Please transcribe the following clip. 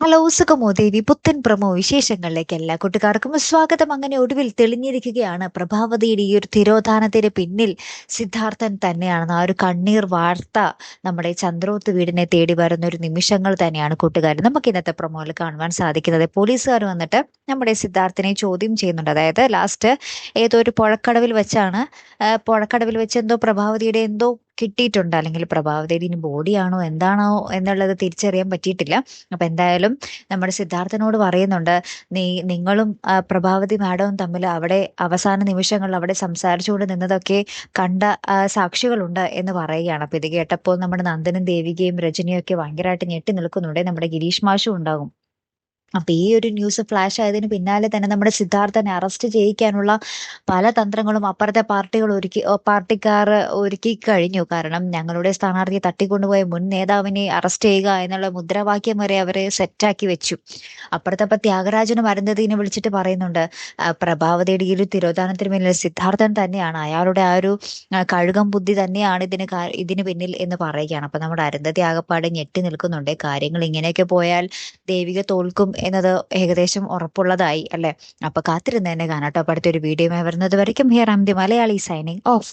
Hello സുഖമോ ദേവി പുത്തൻ promo വിശേഷങ്ങളിലേക്ക് എല്ലാ കൂട്ടുകാർക്കും സ്വാഗതം. അങ്ങനെ ഒടുവിൽ തെളിഞ്ഞിരിക്കുകയാണ് പ്രഭാവതിയുടെ ഈ ഒരു തിരോധാനത്തിന് പിന്നിൽ സിദ്ധാർത്ഥൻ തന്നെയാണെന്ന്. ആ ഒരു കണ്ണീർ വാർത്ത നമ്മുടെ ചന്ദ്രോത്ത് വീടിനെ തേടി വരുന്ന ഒരു നിമിഷങ്ങൾ തന്നെയാണ് കൂട്ടുകാർ നമുക്ക് ഇന്നത്തെ പ്രമോയിൽ കാണുവാൻ സാധിക്കുന്നത്. പോലീസുകാർ വന്നിട്ട് നമ്മുടെ സിദ്ധാർത്ഥിനെ ചോദ്യം ചെയ്യുന്നുണ്ട്. അതായത് ലാസ്റ്റ് ഏതോ ഒരു പുഴക്കടവിൽ വെച്ചാണ് പുഴക്കടവിൽ വെച്ച് എന്തോ പ്രഭാവതിയുടെ എന്തോ കിട്ടിയിട്ടുണ്ട് അല്ലെങ്കിൽ പ്രഭാവതിയുടെ ഇനി ബോഡിയാണോ എന്താണോ എന്നുള്ളത് തിരിച്ചറിയാൻ പറ്റിയിട്ടില്ല. അപ്പൊ എന്തായാലും നമ്മുടെ സിദ്ധാർത്ഥനോട് പറയുന്നുണ്ട് നീ നിങ്ങളും പ്രഭാവതി മാഡവും തമ്മിൽ അവിടെ അവസാന നിമിഷങ്ങളിൽ അവിടെ സംസാരിച്ചുകൊണ്ട് നിന്നതൊക്കെ കണ്ട സാക്ഷികളുണ്ട് എന്ന് പറയുകയാണ്. അപ്പൊ ഇത് കേട്ടപ്പോൾ നമ്മുടെ നന്ദനും ദേവികയും രജനിയും ഒക്കെ ഭയങ്കരമായിട്ട് ഞെട്ടി നിൽക്കുന്നുണ്ട്. നമ്മുടെ ഗിരീഷ് മാഷും ഉണ്ടാകും. അപ്പൊ ഈ ഒരു ന്യൂസ് ഫ്ലാഷ് ആയതിന് പിന്നാലെ തന്നെ നമ്മുടെ സിദ്ധാർത്ഥനെ അറസ്റ്റ് ചെയ്യിക്കാനുള്ള പല തന്ത്രങ്ങളും അപ്പുറത്തെ പാർട്ടികൾ ഒരുക്കി പാർട്ടിക്കാർ ഒരുക്കി കഴിഞ്ഞു. കാരണം ഞങ്ങളുടെ സ്ഥാനാർത്ഥിയെ തട്ടിക്കൊണ്ടുപോയ മുൻ നേതാവിനെ അറസ്റ്റ് ചെയ്യുക എന്നുള്ള മുദ്രാവാക്യം വരെ അവരെ സെറ്റാക്കി വെച്ചു. അപ്പുറത്തെ ഇപ്പൊ ത്യാഗരാജനും അരുന്ധതിനെ വിളിച്ചിട്ട് പറയുന്നുണ്ട് പ്രഭാവതിയുടെ ഈ ഒരു തിരോധാനത്തിന് പിന്നിൽ സിദ്ധാർത്ഥൻ തന്നെയാണ്. അയാളുടെ ആ ഒരു കഴുകം ബുദ്ധി തന്നെയാണ് ഇതിന് ഇതിന് പിന്നിൽ എന്ന് പറയുകയാണ്. അപ്പൊ നമ്മുടെ അരുന്ധതി ആകപ്പാട് ഞെട്ടി നിൽക്കുന്നുണ്ട്. കാര്യങ്ങൾ ഇങ്ങനെയൊക്കെ പോയാൽ ദേവിക തോൽക്കും എന്നത് ഏകദേശം ഉറപ്പുള്ളതായി അല്ലെ? അപ്പൊ കാത്തിരുന്ന് തന്നെ കാണാട്ടോ അടുത്തൊരു വീഡിയോ വരുന്നത് വരയ്ക്കും. Here am the Malayali signing off